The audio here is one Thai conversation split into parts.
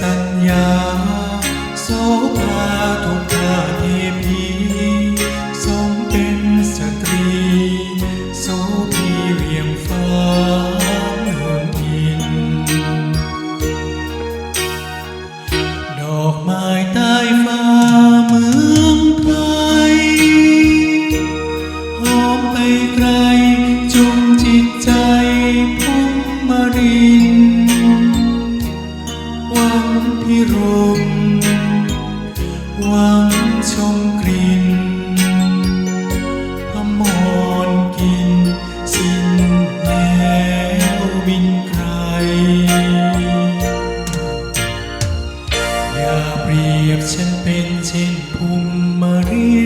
สัญญาโสภาทุกขาเทพีทรงเป็นสตรีโสพีเวียงฟ้าเหินอิน ดอกไม้ใต้ฟ้าเมืองไทยหอมไปไกลจุมจิตใจพุ่มมาริน พิรมหวังชมกลิ่นพมรกินสิ้นแล้วบินไกล อย่าเปรียบฉันเป็นเช่นภูมิมารี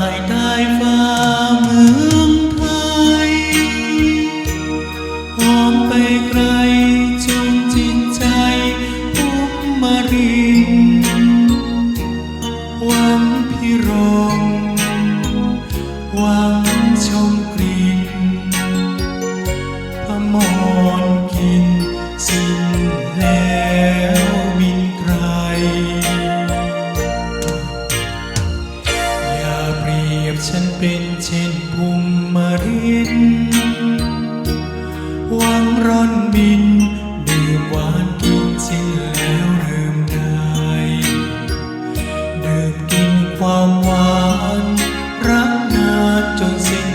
รินหวังร่อนบิน ดื่มหวานกินสิ้นแล้วเริ่มได้ ดื่มกินความหวาน รักนานจนสิ้น